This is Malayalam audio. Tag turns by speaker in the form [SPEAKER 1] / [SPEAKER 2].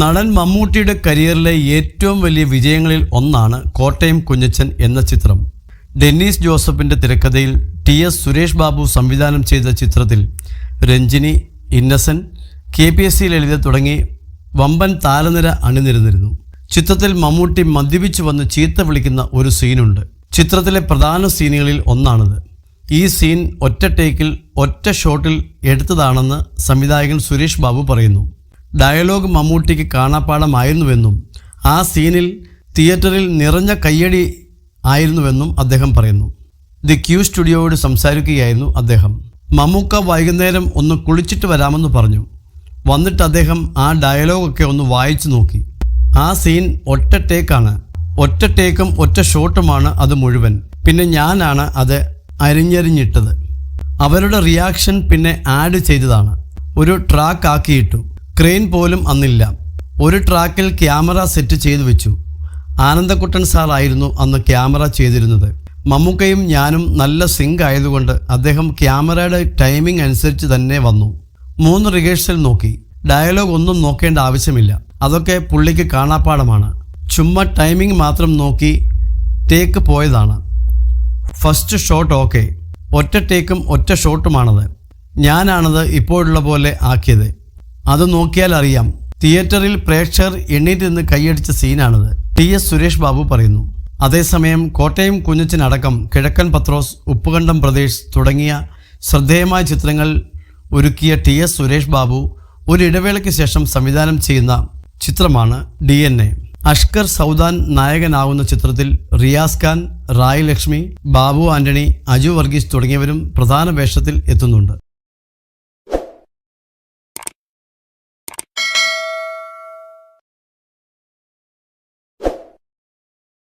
[SPEAKER 1] നടൻ മമ്മൂട്ടിയുടെ കരിയറിലെ ഏറ്റവും വലിയ വിജയങ്ങളിൽ ഒന്നാണ് കോട്ടയം കുഞ്ഞച്ചൻ എന്ന ചിത്രം. ഡെന്നീസ് ജോസഫിന്റെ തിരക്കഥയിൽ ടി എസ് സുരേഷ് ബാബു സംവിധാനം ചെയ്ത ചിത്രത്തിൽ Ranjini Innocent K P S C Lalitha തുടങ്ങി വമ്പൻ താരനിര അണിനിരുന്നിരുന്നു. ചിത്രത്തിൽ മമ്മൂട്ടി മദ്യപിച്ചു വന്ന് ചീത്ത വിളിക്കുന്ന ഒരു സീനുണ്ട്. ചിത്രത്തിലെ പ്രധാന സീനുകളിൽ ഒന്നാണിത്. ഈ സീൻ ഒറ്റ ടേക്കിൽ ഒറ്റ ഷോട്ടിൽ എടുത്തതാണെന്ന് സംവിധായകൻ സുരേഷ് ബാബു പറയുന്നു. ഡയലോഗ് മമ്മൂട്ടിക്ക് കാണാപ്പാടമായിരുന്നുവെന്നും ആ സീനിൽ തിയേറ്ററിൽ നിറഞ്ഞ കയ്യടി ആയിരുന്നുവെന്നും അദ്ദേഹം പറയുന്നു. ദി ക്യൂ സ്റ്റുഡിയോയോട് സംസാരിക്കുകയായിരുന്നു അദ്ദേഹം. മമ്മൂക്ക വൈകുന്നേരം ഒന്ന് കുളിച്ചിട്ട് വരാമെന്ന് പറഞ്ഞു. വന്നിട്ട് അദ്ദേഹം ആ ഡയലോഗൊക്കെ ഒന്ന് വായിച്ചു നോക്കി. ആ സീൻ ഒറ്റ ടേക്കാണ്. ഒറ്റ ടേക്കും ഒറ്റ ഷോട്ടുമാണ് അത് മുഴുവൻ. പിന്നെ ഞാനാണ് അത് അരിഞ്ഞരിഞ്ഞിട്ടത്. അവരുടെ റിയാക്ഷൻ പിന്നെ ആഡ് ചെയ്തതാണ്. ഒരു ട്രാക്ക് ആക്കിയിട്ടു. ക്രെയിൻ പോലും അന്നില്ല. ഒരു ട്രാക്കിൽ ക്യാമറ സെറ്റ് ചെയ്തു വെച്ചു. ആനന്ദക്കുട്ടൻ സാറായിരുന്നു അന്ന് ക്യാമറ ചെയ്തിരുന്നത്. മമ്മൂക്കയും ഞാനും നല്ല സിങ്ക് ആയതുകൊണ്ട് അദ്ദേഹം ക്യാമറയുടെ ടൈമിംഗ് അനുസരിച്ച് തന്നെ വന്നു. മൂന്ന് റിഹേഴ്സൽ നോക്കി. ഡയലോഗ് ഒന്നും നോക്കേണ്ട ആവശ്യമില്ല. അതൊക്കെ പുള്ളിക്ക് കാണാപ്പാടമാണ് ചുമ്മാ ടൈമിംഗ് മാത്രം നോക്കി ടേക്ക് പോയതാണ്. ഫസ്റ്റ് ഷോട്ട് ഓക്കെ ഒറ്റ ടേക്കും ഒറ്റ ഷോട്ടുമാണത് ഞാനാണത് ഇപ്പോഴുള്ള പോലെ ആക്കിയത്. അത് നോക്കിയാൽ അറിയാം. തിയേറ്ററിൽ പ്രേക്ഷകർ എണ്ണീറ്റ് നിന്ന് കൈയടിച്ച സീനാണത്. ടി എസ് സുരേഷ് ബാബു പറയുന്നു. അതേസമയം കോട്ടയം കുഞ്ഞച്ചനടക്കം കിഴക്കൻ പത്രോസ് ഉപ്പുകണ്ടം പ്രദേശ് തുടങ്ങിയ ശ്രദ്ധേയമായ ചിത്രങ്ങൾ ഒരുക്കിയ ടി എസ് സുരേഷ് ബാബു ഒരിടവേളയ്ക്ക് ശേഷം സംവിധാനം ചെയ്യുന്ന ചിത്രമാണ് D N A. Ashkar Saudan നായകനാവുന്ന ചിത്രത്തിൽ റിയാസ് ഖാൻ റായ് ലക്ഷ്മി ബാബു ആന്റണി അജു വർഗീസ് തുടങ്ങിയവരും പ്രധാന വേഷത്തിൽ എത്തുന്നുണ്ട്.